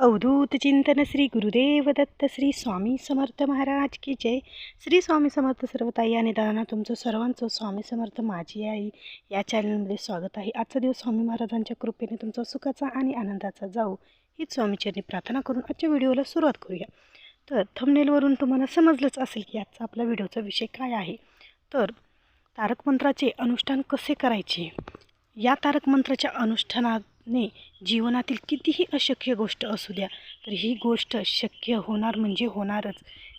अवधूत चिंतन श्री गुरुदेव दत्त श्री स्वामी समर्थ महाराज की जय. श्री स्वामी समर्थ सर्वताई आणि दाना तुमचं सर्वांचं स्वामी समर्थ माझी आई या चॅनलमध्ये स्वागत आहे. आजचा दिवस स्वामी महाराजांच्या कृपेने तुमचा सुखाचा आणि आनंदाचा जाऊ हीच स्वामीचरणी प्रार्थना करून आजच्या व्हिडिओला सुरुवात करूया. तर थंबनेलवरून तुम्हाला समजलंच असेल की आजचा आपला व्हिडिओचा विषय काय आहे. तर तारकमंत्राचे अनुष्ठान कसे करायचे? या तारकमंत्राच्या अनुष्ठानात ने जीवनातील कितीही अशक्य गोष्ट असू द्या तर ही गोष्ट शक्य होणार म्हणजे होणारच.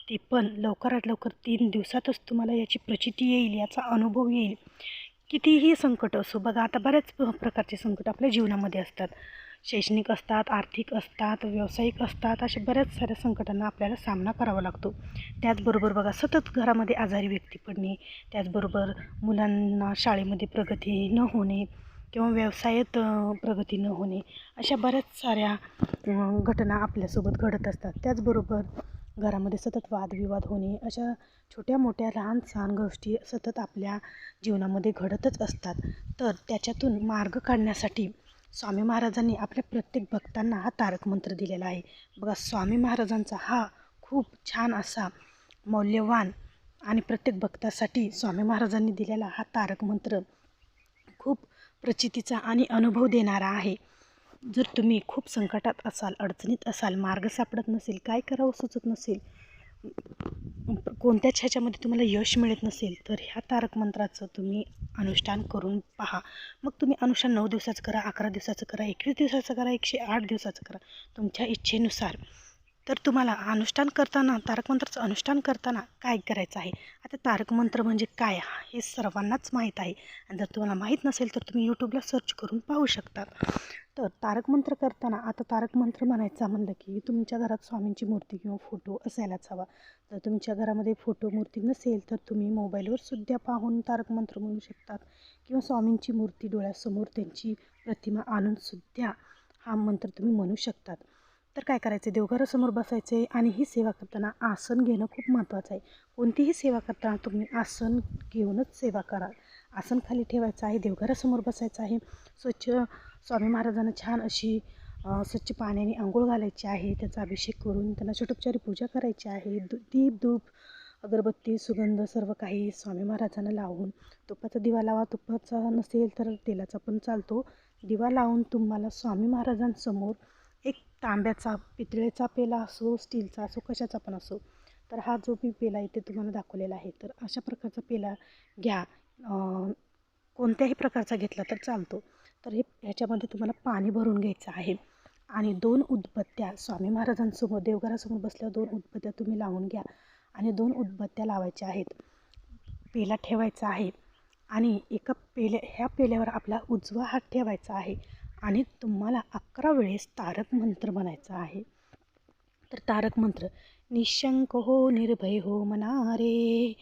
ते पण लवकरात लवकर तीन दिवसातच तुम्हाला याची प्रचिती येईल याचा अनुभव येईल. कितीही संकट असो बघा आता बऱ्याच प- प्रकारचे संकट आपल्या जीवनामध्ये असतात. शैक्षणिक असतात आर्थिक असतात व्यावसायिक असतात अशा बऱ्याच साऱ्या संकटांना आपल्याला सामना करावा लागतो. त्याचबरोबर बघा सतत घरामध्ये आजारी व्यक्ती पडणे त्याचबरोबर मुलांना शाळेमध्ये प्रगती न होणे किंवा व्यवसायात प्रगती न होणे अशा बऱ्याच साऱ्या घटना आपल्यासोबत घडत असतात. त्याचबरोबर घरामध्ये सतत वादविवाद होणे अशा छोट्या मोठ्या लहान सहान गोष्टी सतत आपल्या जीवनामध्ये घडतच असतात. तर त्याच्यातून मार्ग काढण्यासाठी स्वामी महाराजांनी आपल्या प्रत्येक भक्तांना हा तारक मंत्र दिलेला आहे. बघा स्वामी महाराजांचा हा खूप छान असा मौल्यवान आणि प्रत्येक भक्तासाठी स्वामी महाराजांनी दिलेला हा तारक मंत्र खूप प्रचितीचा आणि अनुभव देणारा आहे. जर तुम्ही खूप संकटात असाल अडचणीत असाल मार्ग सापडत नसेल काय करावं सुचत नसेल कोणत्याच ह्याच्यामध्ये तुम्हाला यश मिळत नसेल तर ह्या तारक मंत्राचं तुम्ही अनुष्ठान करून पहा. मग तुम्ही अनुष्ठान नऊ दिवसाचं करा अकरा दिवसाचं करा एकवीस दिवसाचं करा एकशे आठ दिवसाचं करा. तुमच्या इच्छेनुसार तर तुम्हाला अनुष्ठान करताना तारकमंत्राचं अनुष्ठान करताना काय करायचं आहे? आता तारकमंत्र म्हणजे काय? हे सर्वांनाच माहीत आहे. आणि जर तुम्हाला माहीत नसेल तर तुम्ही यूट्यूबला सर्च करून पाहू शकता. तर तारकमंत्र करताना आता तारकमंत्र म्हणायचा म्हणलं की तुमच्या घरात स्वामींची मूर्ती किंवा फोटो असायलाच हवा. जर तुमच्या घरामध्ये फोटो मूर्ती नसेल तर तुम्ही मोबाईलवर सुद्धा पाहून तारकमंत्र म्हणू शकतात. किंवा स्वामींची मूर्ती डोळ्यासमोर त्यांची प्रतिमा आणून सुद्धा हा मंत्र तुम्ही म्हणू शकतात. तर काय करायचं देवघरासमोर बसायचं आहे आणि ही सेवा करताना आसन घेणं खूप महत्त्वाचं आहे. कोणतीही सेवा करताना तुम्ही आसन घेऊनच सेवा करा. आसन खाली ठेवायचं आहे देवघरासमोर बसायचं आहे. स्वच्छ स्वामी महाराजांना छान अशी स्वच्छ पाण्याने आंघोळ घालायची आहे. त्याचा अभिषेक करून त्यांना छोटोपचारी पूजा करायची आहे. दु दीप धूप अगरबत्ती सुगंध सर्व काही स्वामी महाराजांना लावून तुपाचा दिवा लावा. तुपाचा नसेल तर तेलाचा पण चालतो. दिवा लावून तुम्हाला स्वामी महाराजांसमोर तांब्याचा पितळेचा पेला असो स्टीलचा असो कशाचा पण असो तर हा जो मी पेला इथे तुम्हाला दाखवलेला आहे तर अशा प्रकारचा पेला घ्या. कोणत्याही प्रकारचा घेतला तर चालतो. तर हे ह्याच्यामध्ये तुम्हाला पाणी भरून घ्यायचं आहे. आणि दोन उदबत्त्या स्वामी महाराजांसमोर देवघरासमोर बसल्या दोन उदबत्त्या तुम्ही लावून घ्या. आणि दोन उदबत्त्या लावायच्या आहेत. पेला ठेवायचा आहे. आणि एका पेल्या ह्या पेल्यावर आपला उजवा हात ठेवायचा आहे. आणि तुम्हाला अकरा वेळेस तारक मंत्र म्हणायचा आहे. तर तारक मंत्र निशंक हो निर्भय हो मनारे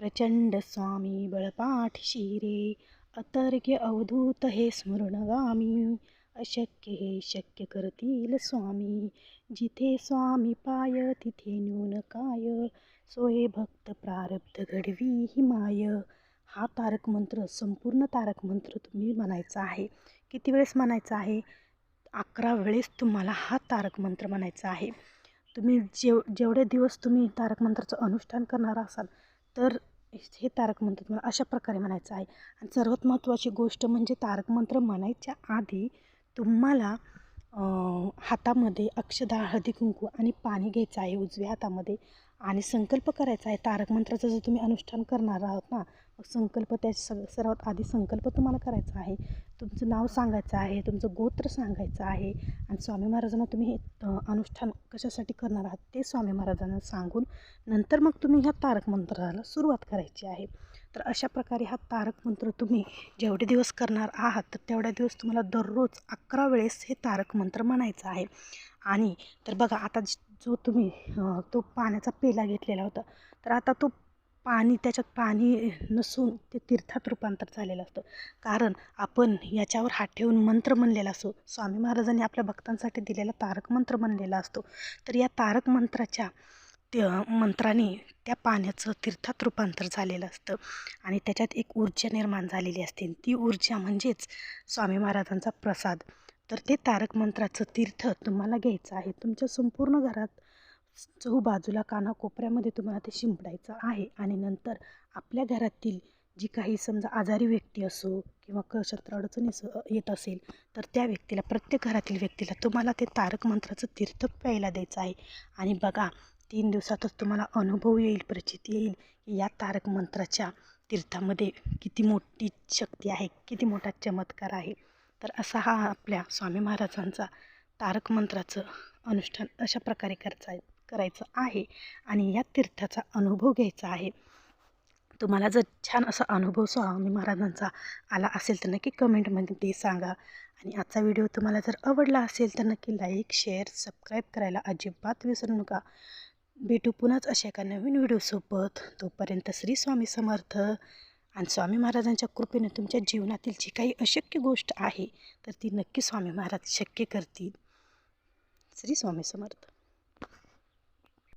प्रचंड स्वामी बळपाठशी रे अतर्क्य अवधूत हे स्मरणगामी अशक्य हे शक्य करतील स्वामी जिथे स्वामी पाय तिथे न्यून काय सोय भक्त प्रारब्ध घडवी ही माय हा तारक मंत्र संपूर्ण तारक मंत्र तुम्ही म्हणायचा आहे. किती वेळेस म्हणायचं आहे? अकरा वेळेस तुम्हाला हा तारक मंत्र म्हणायचा आहे. तुम्ही जेव जेवढे दिवस तुम्ही तारक मंत्राचं अनुष्ठान करणार असाल तर हे तारक मंत्र तुम्हाला अशा प्रकारे म्हणायचं आहे. आणि सर्वात महत्त्वाची गोष्ट म्हणजे तारक मंत्र म्हणायच्या आधी तुम्हाला हातामध्ये अक्षदा हळदी कुंकू आणि पाणी घ्यायचं आहे उजव्या हातामध्ये. आणि संकल्प करायचा आहे तारक मंत्राचं जर तुम्ही अनुष्ठान करणार आहात ना संकल्प त्या सग सर्वात आधी संकल्प तुम्हाला करायचा आहे. तुमचं नाव सांगायचं आहे तुमचं गोत्र सांगायचं आहे. आणि स्वामी महाराजांना तुम्ही हे अनुष्ठान कशासाठी करणार आहात ते स्वामी महाराजांना सांगून नंतर मग तुम्ही ह्या तारक मंत्राला सुरुवात करायची आहे. तर अशा प्रकारे हा तारक मंत्र तुम्ही जेवढे दिवस करणार आहात तर तेवढ्या दिवस तुम्हाला दररोज अकरा वेळेस हे तारक मंत्र म्हणायचं आहे. आणि तर बघा आता जो तुम्ही तो पाण्याचा पेला घेतलेला होता तर आता तो पाणी त्याच्यात पाणी नसून ते तीर्थात रूपांतर झालेलं असतं. कारण आपण याच्यावर हात ठेवून मंत्र म्हणलेला असतो स्वामी महाराजांनी आपल्या भक्तांसाठी दिलेला तारक मंत्र म्हणलेला असतो. तर या तारक मंत्राच्या त्या मंत्राने त्या पाण्याचं तीर्थात रूपांतर झालेलं असतं. आणि त्याच्यात एक ऊर्जा निर्माण झालेली असते. ती ऊर्जा म्हणजेच स्वामी महाराजांचा प्रसाद. तर ते तारक मंत्राचं तीर्थ तुम्हाला घ्यायचं आहे. तुमच्या संपूर्ण घरात चहूबाजूला कानाकोपऱ्यामध्ये तुम्हाला ते शिंपडायचं आहे आणि नंतर आपल्या घरातील जी काही समजा आजारी व्यक्ती असो किंवा कशात अडचणी येत असेल तर त्या व्यक्तीला प्रत्येक घरातील व्यक्तीला तुम्हाला ते तारक मंत्राचं तीर्थ प्यायला द्यायचं आहे. आणि बघा तीन दिवसातच तुम्हाला अनुभव येईल प्रचिती येईल की या तारक मंत्राच्या तीर्थामध्ये किती मोठी शक्ती आहे किती मोठा चमत्कार आहे. तर असा हा आपल्या स्वामी महाराजांचा तारक मंत्राचं अनुष्ठान अशा प्रकारे करायचं आहे करायचं आहे आणि या तीर्थाचा अनुभव घ्यायचा आहे. तुम्हाला जर छान असा अनुभव स्वामी महाराजांचा आला असेल तर नक्की कमेंटमध्ये ते सांगा. आणि आजचा व्हिडिओ तुम्हाला जर आवडला असेल तर नक्की लाईक शेअर सबस्क्राईब करायला अजिबात विसरू नका. भेटू पुन्हाच अशा एका नवीन व्हिडिओसोबत तोपर्यंत श्री स्वामी समर्थ आणि स्वामी महाराजांच्या कृपेने तुमच्या जीवनातील जी काही अशक्य गोष्ट आहे तर ती नक्की स्वामी महाराज शक्य करतील. श्री स्वामी समर्थ.